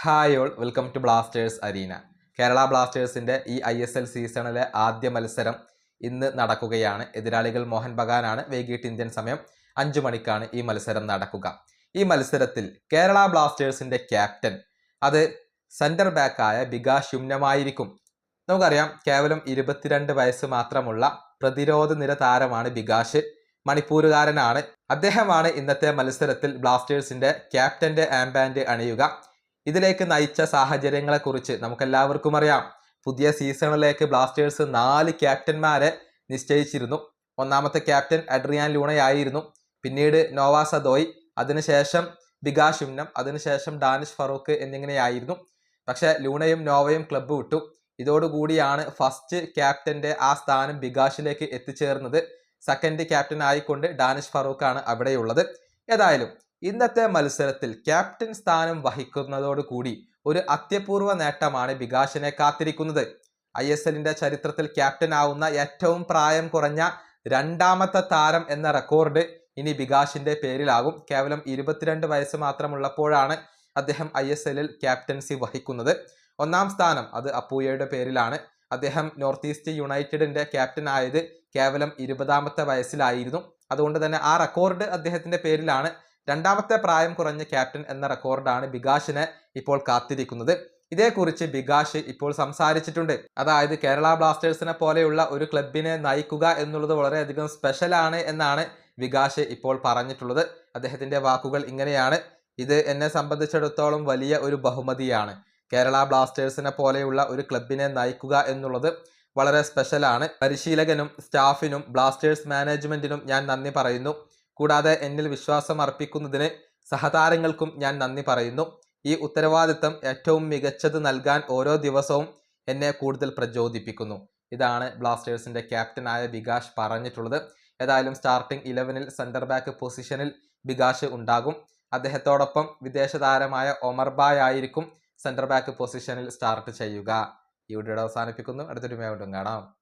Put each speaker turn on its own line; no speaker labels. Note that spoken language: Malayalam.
Hi all welcome to blasters arena Kerala ബ്ലാസ്റ്റേഴ്സിന്റെ ഈ ഐ എസ് എൽ സീസണിലെ ആദ്യ മത്സരം ഇന്ന് നടക്കുകയാണ്. എതിരാളികൾ മോഹൻ ബഗാനാണ് വൈകിട്ട് ഇന്ത്യൻ സമയം അഞ്ചു മണിക്കാണ് ഈ മത്സരം നടക്കുക. ഈ മത്സരത്തിൽ കേരള ബ്ലാസ്റ്റേഴ്സിന്റെ ക്യാപ്റ്റൻ അത് സെന്റർ ബാക്കായ ബികാഷ് യുമ്നമായിരിക്കും നമുക്കറിയാം കേവലം ഇരുപത്തിരണ്ട് വയസ്സ് മാത്രമുള്ള പ്രതിരോധ നിര താരമാണ് ബികാഷ് മണിപ്പൂരുകാരനാണ്. അദ്ദേഹമാണ് ഇന്നത്തെ മത്സരത്തിൽ ബ്ലാസ്റ്റേഴ്സിന്റെ ക്യാപ്റ്റന്റെ ആംബാൻഡ് അണിയുക. ഇതിലേക്ക് നയിച്ച സാഹചര്യങ്ങളെക്കുറിച്ച് നമുക്കെല്ലാവർക്കും അറിയാം. പുതിയ സീസണിലേക്ക് ബ്ലാസ്റ്റേഴ്സ് നാല് ക്യാപ്റ്റന്മാരെ നിശ്ചയിച്ചിരുന്നു. ഒന്നാമത്തെ ക്യാപ്റ്റൻ അഡ്രിയാൻ ലൂണയായിരുന്നു. പിന്നീട് നോവാസ സദോയ് അതിനുശേഷം ബികാഷ് ഉന്നം അതിനുശേഷം ഡാനിഷ് ഫറൂഖ് എന്നിങ്ങനെയായിരുന്നു. പക്ഷേ ലൂണയും നോവയും ക്ലബ്ബ് വിട്ടു. ഇതോടുകൂടിയാണ് ഫസ്റ്റ് ക്യാപ്റ്റന്റെ ആ സ്ഥാനം ബികാഷിലേക്ക് എത്തിച്ചേർന്നത്. സെക്കൻഡ് ക്യാപ്റ്റൻ ആയിക്കൊണ്ട് ഡാനിഷ് ഫറൂഖാണ് അവിടെയുള്ളത്. ഏതായാലും ഇന്നത്തെ മത്സരത്തിൽ ക്യാപ്റ്റൻ സ്ഥാനം വഹിക്കുന്നതോടുകൂടി ഒരു അത്യപൂർവ നേട്ടമാണ് ബികാഷിനെ കാത്തിരിക്കുന്നത്. ഐ എസ് എല്ലിന്റെ ചരിത്രത്തിൽ ക്യാപ്റ്റൻ ആവുന്ന ഏറ്റവും പ്രായം കുറഞ്ഞ രണ്ടാമത്തെ താരം എന്ന റെക്കോർഡ് ഇനി ബികാഷിന്റെ പേരിലാകും. കേവലം ഇരുപത്തിരണ്ട് വയസ്സ് മാത്രമുള്ളപ്പോഴാണ് അദ്ദേഹം ഐ എസ് എല്ലിൽ ക്യാപ്റ്റൻസി വഹിക്കുന്നത്. ഒന്നാം സ്ഥാനം അത് അപ്പൂയയുടെ പേരിലാണ്. അദ്ദേഹം നോർത്ത് ഈസ്റ്റ് യുണൈറ്റഡിന്റെ ക്യാപ്റ്റൻ ആയത് കേവലം ഇരുപതാമത്തെ വയസ്സിലായിരുന്നു. അതുകൊണ്ട് തന്നെ ആ റെക്കോർഡ് അദ്ദേഹത്തിന്റെ പേരിലാണ്. രണ്ടാമത്തെ പ്രായം കുറഞ്ഞ ക്യാപ്റ്റൻ എന്ന റെക്കോർഡാണ് ബികാഷിനെ ഇപ്പോൾ കാത്തിരിക്കുന്നത്. ഇതേക്കുറിച്ച് ബികാഷ് ഇപ്പോൾ സംസാരിച്ചിട്ടുണ്ട്. അതായത് കേരള ബ്ലാസ്റ്റേഴ്സിനെ പോലെയുള്ള ഒരു ക്ലബിനെ നയിക്കുക എന്നുള്ളത് വളരെയധികം സ്പെഷ്യലാണ് എന്നാണ് വികാഷ് ഇപ്പോൾ പറഞ്ഞിട്ടുള്ളത്. അദ്ദേഹത്തിന്റെ വാക്കുകൾ ഇങ്ങനെയാണ്. ഇത് എന്നെ സംബന്ധിച്ചിടത്തോളം വലിയ ഒരു ബഹുമതിയാണ്. കേരള ബ്ലാസ്റ്റേഴ്സിനെ പോലെയുള്ള ഒരു ക്ലബിനെ നയിക്കുക എന്നുള്ളത് വളരെ സ്പെഷ്യലാണ്. പരിശീലകനും സ്റ്റാഫിനും ബ്ലാസ്റ്റേഴ്സ് മാനേജ്മെന്റിനും ഞാൻ നന്ദി പറയുന്നു. കൂടാതെ എന്നിൽ വിശ്വാസം അർപ്പിക്കുന്നതിന് സഹതാരങ്ങൾക്കും ഞാൻ നന്ദി പറയുന്നു. ഈ ഉത്തരവാദിത്തം ഏറ്റവും മികച്ചത് നൽകാൻ ഓരോ ദിവസവും എന്നെ കൂടുതൽ പ്രചോദിപ്പിക്കുന്നു. ഇതാണ് ബ്ലാസ്റ്റേഴ്സിന്റെ ക്യാപ്റ്റനായ ബികാഷ് പറഞ്ഞിട്ടുള്ളത്. ഏതായാലും സ്റ്റാർട്ടിംഗ് ഇലവനിൽ സെന്റർ ബാക്ക് പൊസിഷനിൽ ബികാഷ് ഉണ്ടാകും. അദ്ദേഹത്തോടൊപ്പം വിദേശ താരമായ ഒമർ ബായ് ആയിരിക്കും സെന്റർ ബാക്ക് പൊസിഷനിൽ സ്റ്റാർട്ട് ചെയ്യുക. ഈ വീഡിയോ അവസാനിപ്പിക്കുന്നു. അടുത്തൊരു മേവട്ടും കാണാം.